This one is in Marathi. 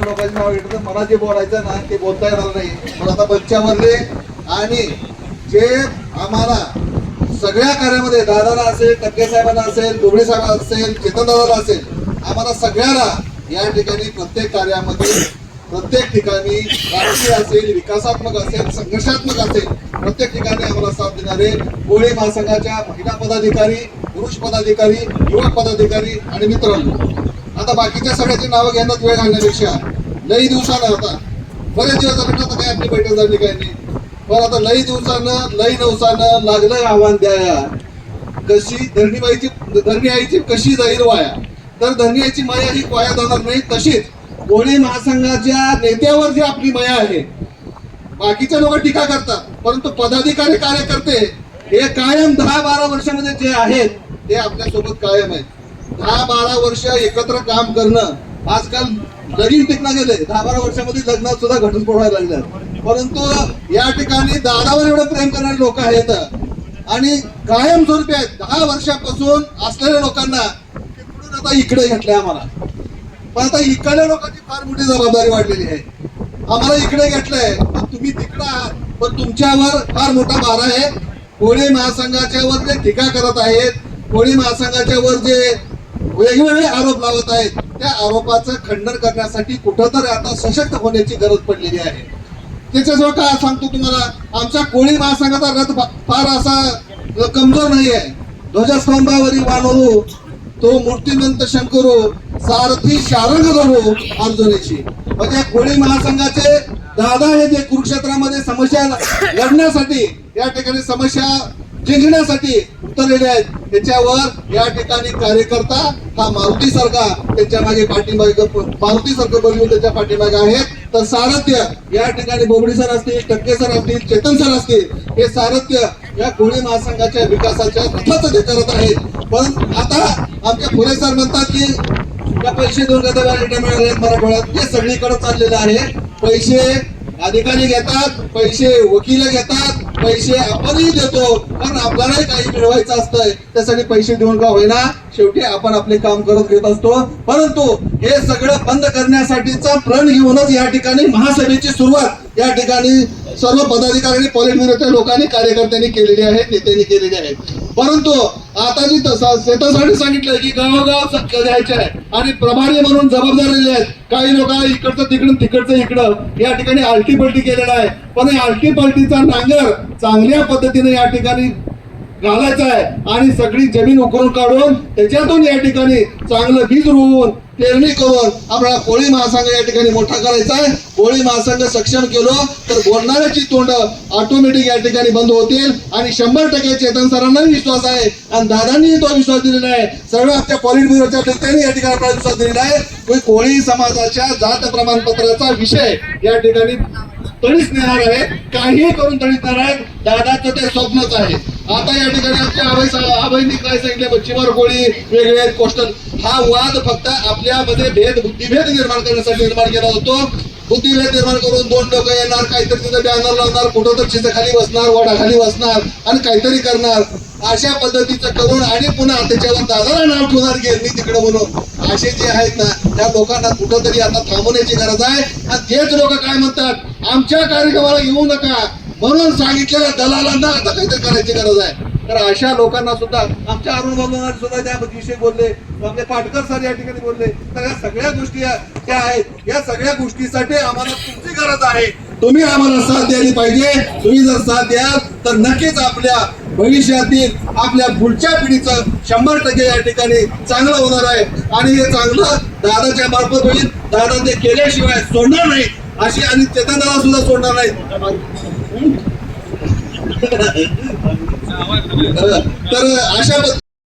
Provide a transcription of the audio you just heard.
दुसऱ्या नाव घेतलं मला जे बोलायचं ना ते बोलता येणार नाही. पण आता बच्च्यामधले आणि जे आम्हाला सगळ्या कार्यामध्ये दादाला असेल टक्के साहेबांना असेल दुबळे साहेबांना असेल चेतन दादाला असेल आम्हाला सगळ्याला या ठिकाणी प्रत्येक कार्यामध्ये प्रत्येक ठिकाणी राजकीय असेल विकासात्मक असेल संघर्षात्मक असेल प्रत्येक ठिकाणी आम्हाला साथ देणारे कोळी महासंघाच्या महिला पदाधिकारी पुरुष पदाधिकारी युवक पदाधिकारी आणि मित्रांनो. आता बाकीच्या सगळ्याची नावं घेण्यात वेळ घालण्यापेक्षा लई दिवसानं आता बरेच दिवस झाले काय आपली बैठक झाली काय नाही. पण आता लई दिवसानं लई नवसानं लागलं आव्हान द्याया कशी धरणीबाईची धरणी आईची कशी जाईल वाया? तर धरणी आईची माया ही वाया जाणार नाही. तशीच कोळी महासंघाच्या नेत्यावर जी आपली माया आहे बाकीचे लोक टीका करतात परंतु पदाधिकारी कार्यकर्ते हे कायम दहा बारा वर्षामध्ये जे आहेत ते आपल्यासोबत कायम आहेत. दहा बारा वर्ष एकत्र काम करणं आजकाल लगीन टिकणं गेले. दहा बारा वर्षामध्ये लग्नात सुद्धा घटून पडायला लागल्या परंतु या ठिकाणी दादावर एवढं प्रेम करणारे लोक आहेत. आणि कायम स्वरूपी आहेत. दहा वर्षापासून असलेल्या लोकांना तिकडून आता इकडे घेतलंय आम्हाला. पण आता इकडल्या लोकांची फार मोठी जबाबदारी वाढलेली आहे. आम्हाला इकडे घेतलंय. पण तुम्ही तिकडे आहात. पण तुमच्यावर फार मोठा भार आहे. कोळी महासंघाच्या वर जे टीका करत आहेत कोळी महासंघाच्या वर जे वेगवेगळे आरोप लावत आहेत. त्या आरोपाचं खंडन करण्यासाठी कुठंतरी आता सशक्त होण्याची गरज पडलेली आहे. त्याच्याजवळ काय सांगतो तुम्हाला? आमच्या कोळी महासंघाचा रथ फार असा कमजोर नाही आहे ध्वजस्तंभावरील वानरू हो, तो मूर्तिमंत शंकरू हो, सारथी शारंग धरू अर्जुनेची म्हणजे कोळी महासंघाचे दादा हे जे कुरुक्षेत्रामध्ये समस्या लढण्यासाठी या ठिकाणी समस्या जिंकण्यासाठी उतरलेले आहेत. त्याच्यावर या ठिकाणी कार्यकर्ता हा मारुती सारखा त्याच्यामागे पाठीमागे मारुती सारखं बनवून त्याच्या पाठीमागे आहेत. तर सारथ्य या ठिकाणी बोबडी सर असतील टक्के सर असतील चेतन सर असतील हे सारथ्य या कोळी महासंघाच्या विकासाच्या रथाचं ते करत आहेत. पण आता आमचे फुले सर म्हणतात की या पैसे दोन गदा मिळाले मराठवाड्यात? हे सगळीकडे चाललेलं आहे. पैसे अधिकारी घेतात पैसे वकील घेतात पैसे आपणही देतो कारण आपल्यालाही काही मिळवायचं असतंय. त्यासाठी पैसे देऊन का होईना? शेवटी आपण आपले काम करत घेत असतो. परंतु हे सगळं बंद करण्यासाठीचा प्रण घेऊनच या ठिकाणी महासभेची सुरुवात. या ठिकाणी सर्व पदाधिकारी पॉलिट लोकांनी कार्यकर्त्यांनी केलेली आहे नेत्यांनी केलेली आहे परंतु आता जी तसा शेतासाठी सांगितलंय की गावोगाव सत्य द्यायचे आहे आणि प्रभारी म्हणून जबाबदारी आहेत. काही लोक इकडचं तिकडून तिकडचं इकडं. या ठिकाणी आलटी पलटी केलेला आहे. पण या आलटी पलटीचा नांगर चांगल्या पद्धतीने या ठिकाणी घालायचा आहे. आणि सगळी जमीन उकरून काढून त्याच्यातून या ठिकाणी चांगलं बीज रोवून पेरणी करून आपला कोळी महासंघ या ठिकाणी मोठा करायचा आहे. कोळी महासंघ सक्षम केलो तर बोलणाऱ्याची तोंड ऑटोमॅटिक या ठिकाणी बंद होतील. आणि शंभर टक्के चेतन सरांना विश्वास आहे. आणि दादांनी तो विश्वास दिलेला आहे. सर्व आपल्या पॉलिट ब्युरोच्या नेत्यांनी या ठिकाणी आपला विश्वास दिलेला आहे. कोळी समाजाच्या जात प्रमाणपत्राचा विषय या ठिकाणी तळीच नेणार आहे काहीही करून तळीच नेणार आहे. दादाचं ते स्वप्नच आहे. आता या ठिकाणी आमच्या आबाई आबाईंनी काय सांगितलं? बच्चीमार गोळी वेगळे क्वेश्चन. कोस्टल हा वाद फक्त आपल्यामध्ये भेद बुद्धिभेद निर्माण करण्यासाठी निर्माण केला होतो. बुद्धीला निर्माण करून दोन लोक येणार काहीतरी तिथं बॅनर लावणार कुठं तर चित्र खाली बसणार वडाखाली बसणार आणि काहीतरी करणार. अशा पद्धतीचं करून आणि पुन्हा त्याच्यावर दादाला नाव ठेवणार गिरणी तिकडे म्हणून. असे जे आहेत ना त्या लोकांना कुठंतरी आता थांबवण्याची गरज आहे. आणि तेच लोक काय म्हणतात आमच्या कार्यक्रमाला येऊ नका. म्हणून सांगितलेल्या दलालांना आता काहीतरी करायची गरज आहे. तर अशा लोकांना सुद्धा आमच्या अरुण बाबा सुद्धा त्या विषयी बोलले आपले पाटकर सर या ठिकाणी बोलले तर या सगळ्या गोष्टी या- ज्या आहेत या सगळ्या गोष्टीसाठी आम्हाला तुमची गरज आहे. तुम्ही आम्हाला साथ द्यायला पाहिजे. तुम्ही जर साथ द्याल तर नक्कीच आपल्या भविष्यातील आपल्या पुढच्या पिढीचं शंभर टक्के या ठिकाणी चांगलं होणार आहे. आणि हे चांगलं दादाच्या मार्फत होईल. दादा ते केल्याशिवाय सोडणार नाही अशी आणि चेतनाला सुद्धा सोडणार नाही तर अशा